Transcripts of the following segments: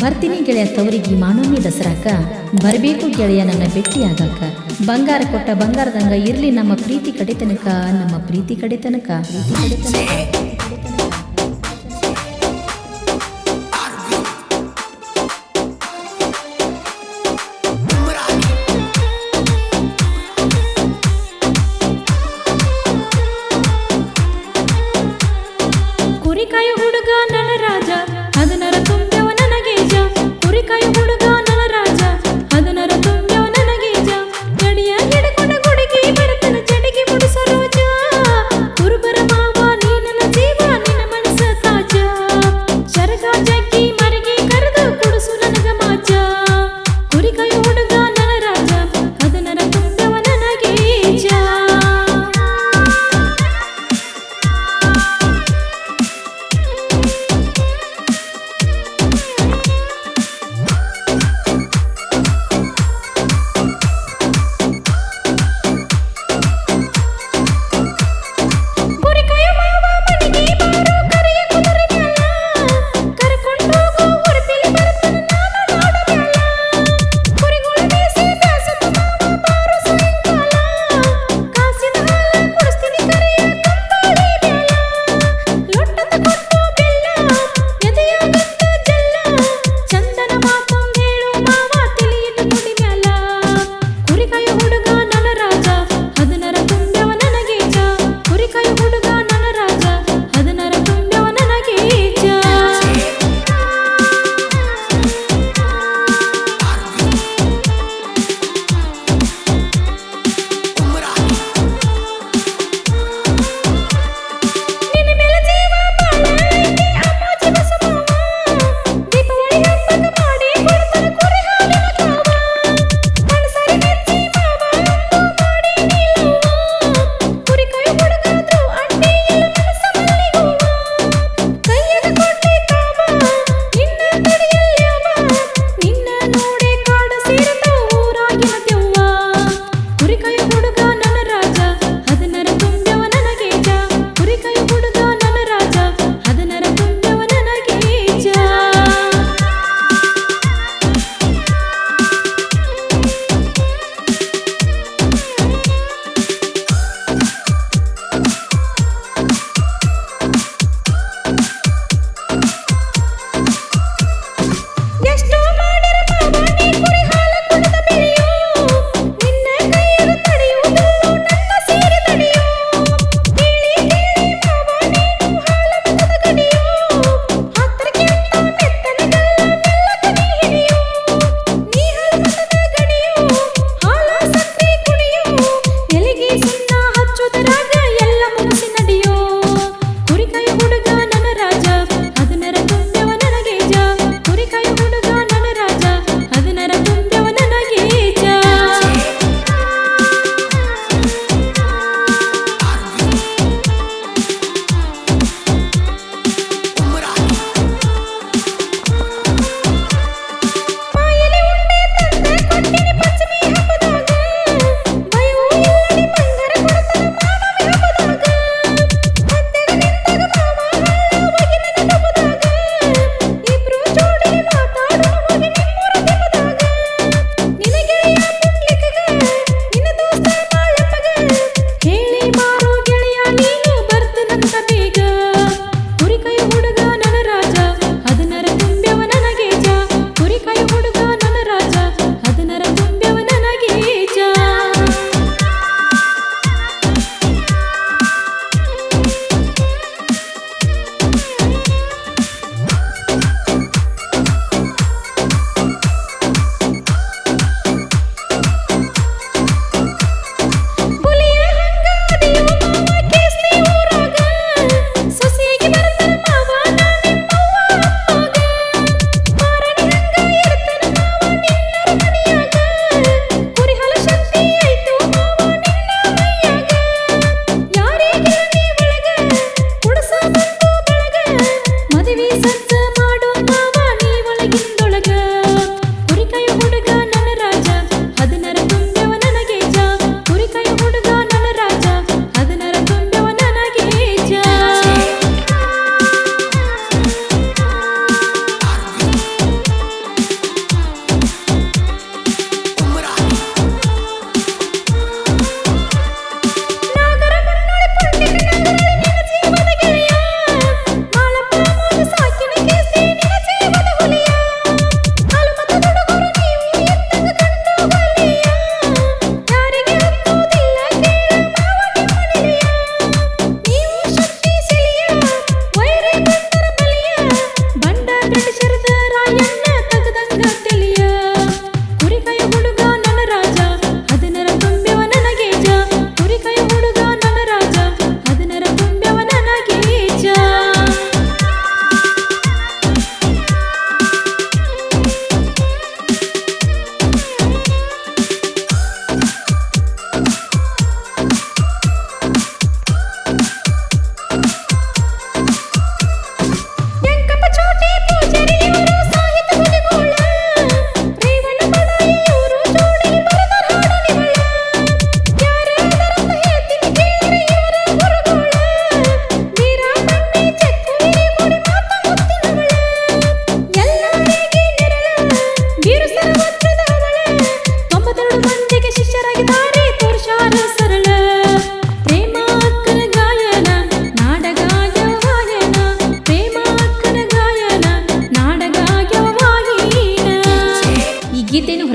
ಬರ್ತೀನಿ ಗೆಳೆಯ ತವರಿಗೆ ಮಾನವನಿ ದಸರಾಕ, ಬರಬೇಕು ಗೆಳೆಯ ನನ್ನ ಭೇಟಿಯಾಗಾಕ ಬಂಗಾರ ಕೊಟ್ಟ ಬಂಗಾರದಂಗ ಇರ್ಲಿ ನಮ್ಮ ಪ್ರೀತಿ ಕಡೆತನಕ, ನಮ್ಮ ಪ್ರೀತಿ ಕಡೆತನಕ. ಪ್ರೀತಿ ಕಡೆ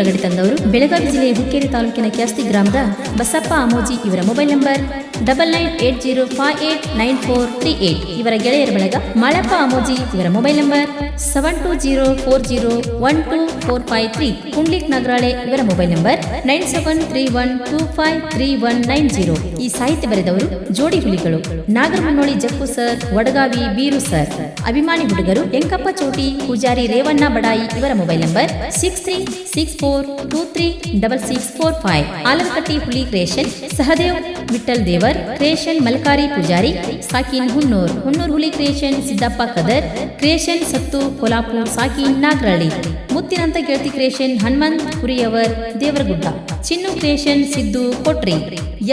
ಬೇಡಿ ತಂದವರು ಬೆಳಗಾವಿ ಜಿಲ್ಲೆಯ ಹುಕ್ಕೇರಿ ತಾಲೂಕಿನ ಕ್ಯಾಸ್ತಿ ಗ್ರಾಮದ ಬಸಪ್ಪ ಅಮೋಜಿ ಇವರ mobile number. Double nine eight zero five eight nine four three eight. ಇವರ ಗೆಳೆಯರ ಬಳಗ ಮಳಪ್ಪ ಅಮೋಜಿ, ಇವರ mobile number seven two zero four zero one two four five three. Kundlik Nagarale, ಇವರ mobile number nine seven three one two five three one nine zero. ಈ ಸಾಹಿತ್ಯ ಬರೆದವರು ಜೋಡಿ ಹುಲಿಗಳು. Nagaramannoli Jakku sir, Vadagavi Biru sir. ಅಭಿಮಾನಿ ಹುಡುಗರು ಎಂಕಪ್ಪ ಚೋಟಿ, ಪೂಜಾರಿ ರೇವಣ್ಣ ಬಡಾಯಿ, ಇವರ mobile number six three six four two three double six four five. Alamkatti Huli creation Sahadev Vithal ದೇವರ್ creation Malkari Poojary, ಸಾಕಿನ್ ಹುನ್ನೂರ್. ಹುನ್ನೂರ್ ಹುಲಿ ಕ್ರಿಯೇಷನ್ ಸಿದ್ದಪ್ಪ ಕದರ್ ಕ್ರಿಯೇಷನ್ ಸತ್ತು ಕೊಲ್ಹಾಪುರ್ ಸಾಕಿನ್ ನಾಗರಳ್ಳಿ. ಮುತ್ತಿನಂತ ಗೆಳತಿ creation Hanumant Puriyavar Devaragudda. Chinnu creation Siddu Kotri.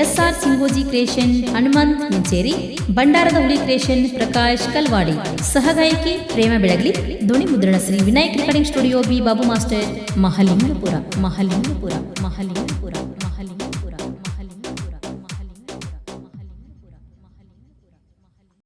S R Singoji creation Hanumant Muncheri. ಬಂಡಾರದ ಹುಲಿ creation Prakash Kalwadi. ಸಹಗಾಯಕಿ ಪ್ರೇಮ ಬೆಳಗ್ಲಿ. ಧ್ವನಿ ಮುದ್ರಣ Shri Vinayak recording studio B Babu master Mahalingapura Mahalingapura Mahalingapura. Mahalinga